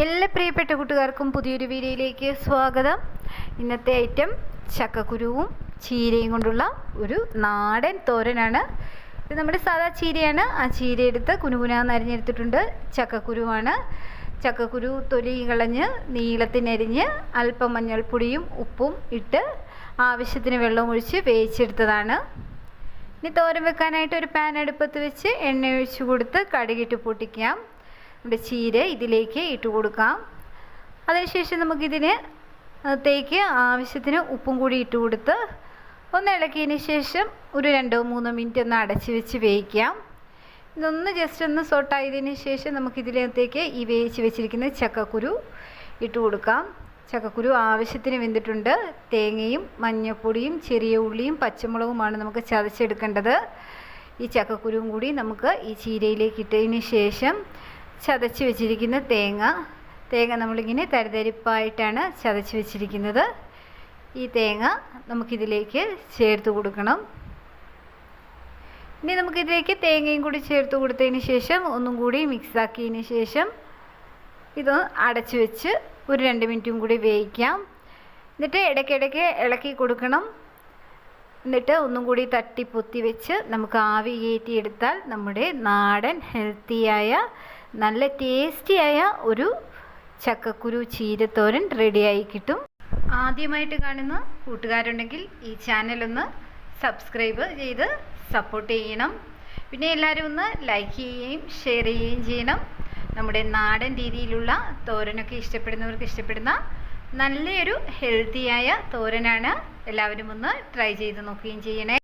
എല്ലാ പ്രിയപ്പെട്ട കൂട്ടുകാർക്കും പുതിയൊരു വീഡിയോയിലേക്ക് സ്വാഗതം. ഇന്നത്തെ ഐറ്റം ചക്കക്കുരുവും ചീരയും കൊണ്ടുള്ള ഒരു നാടൻ തോരനാണ്. ഇത് നമ്മുടെ സാധാ ചീരയാണ്. ആ ചീര എടുത്ത് കുനുകുനാന്ന് അരിഞ്ഞെടുത്തിട്ടുണ്ട്. ചക്കക്കുരുവാണ്. ചക്കക്കുരു തൊലി കളഞ്ഞ് നീളത്തിനരിഞ്ഞ് അല്പം മഞ്ഞൾപ്പൊടിയും ഉപ്പും ഇട്ട് ആവശ്യത്തിന് വെള്ളം ഒഴിച്ച് വേവിച്ചെടുത്തതാണ്. ഇനി തോരൻ വെക്കാനായിട്ട് ഒരു പാൻ അടുപ്പത്ത് വെച്ച് എണ്ണ ഒഴിച്ച് കൊടുത്ത് കടുകിട്ട് പൊട്ടിക്കാം. നമ്മുടെ ചീര ഇതിലേക്ക് ഇട്ട് കൊടുക്കാം. അതിനുശേഷം നമുക്കിതിന് അകത്തേക്ക് ആവശ്യത്തിന് ഉപ്പും കൂടി ഇട്ട് കൊടുത്ത് ഒന്ന് ഇളക്കിയതിന് ശേഷം ഒരു രണ്ടോ മൂന്നോ മിനിറ്റ് ഒന്ന് അടച്ച് വെച്ച് വേവിക്കാം. ഇതൊന്ന് ജസ്റ്റ് ഒന്ന് സോട്ടായതിന് ശേഷം നമുക്കിതിനകത്തേക്ക് ഈ വേവിച്ച് വെച്ചിരിക്കുന്ന ചക്കക്കുരു ഇട്ട് കൊടുക്കാം. ചക്കക്കുരു ആവശ്യത്തിന് വെന്തിട്ടുണ്ട്. തേങ്ങയും മഞ്ഞൾപ്പൊടിയും ചെറിയ ഉള്ളിയും പച്ചമുളകുമാണ് നമുക്ക് ചതച്ചെടുക്കേണ്ടത്. ഈ ചക്കക്കുരുവും കൂടി നമുക്ക് ഈ ചീരയിലേക്ക് ഇട്ടതിന് ശേഷം ചതച്ച് വെച്ചിരിക്കുന്ന തേങ്ങ. തേങ്ങ നമ്മളിങ്ങനെ തരിതരിപ്പായിട്ടാണ് ചതച്ച് വെച്ചിരിക്കുന്നത്. ഈ തേങ്ങ നമുക്കിതിലേക്ക് ചേർത്ത് കൊടുക്കണം. ഇനി നമുക്കിതിലേക്ക് തേങ്ങയും കൂടി ചേർത്ത് കൊടുത്തതിന് ശേഷം ഒന്നും കൂടി മിക്സാക്കിയതിന് ശേഷം ഇത് അടച്ചു വെച്ച് ഒരു രണ്ട് മിനിറ്റും കൂടി വേവിക്കാം. എന്നിട്ട് ഇടയ്ക്കിടയ്ക്ക് ഇളക്കി കൊടുക്കണം. എന്നിട്ട് ഒന്നും കൂടി തട്ടി പൊത്തി വെച്ച് നമുക്ക് ആവി കയറ്റിയെടുത്താൽ നമ്മുടെ നാടൻ ഹെൽത്തിയായ നല്ല ടേസ്റ്റിയായ ഒരു ചക്കക്കുരു ചീരത്തോരൻ റെഡിയായി കിട്ടും. ആദ്യമായിട്ട് കാണുന്ന കൂട്ടുകാരുണ്ടെങ്കിൽ ഈ ചാനലൊന്ന് സബ്സ്ക്രൈബ് ചെയ്ത് സപ്പോർട്ട് ചെയ്യണം. പിന്നെ എല്ലാവരും ഒന്ന് ലൈക്ക് ചെയ്യുകയും ഷെയർ ചെയ്യുകയും ചെയ്യണം. നമ്മുടെ നാടൻ രീതിയിലുള്ള തോരനൊക്കെ ഇഷ്ടപ്പെടുന്നവർക്ക് ഇഷ്ടപ്പെടുന്ന നല്ലൊരു ഹെൽത്തിയായ തോരനാണ് എല്ലാവരും ഒന്ന് ട്രൈ ചെയ്ത് നോക്കുകയും ചെയ്യണേ.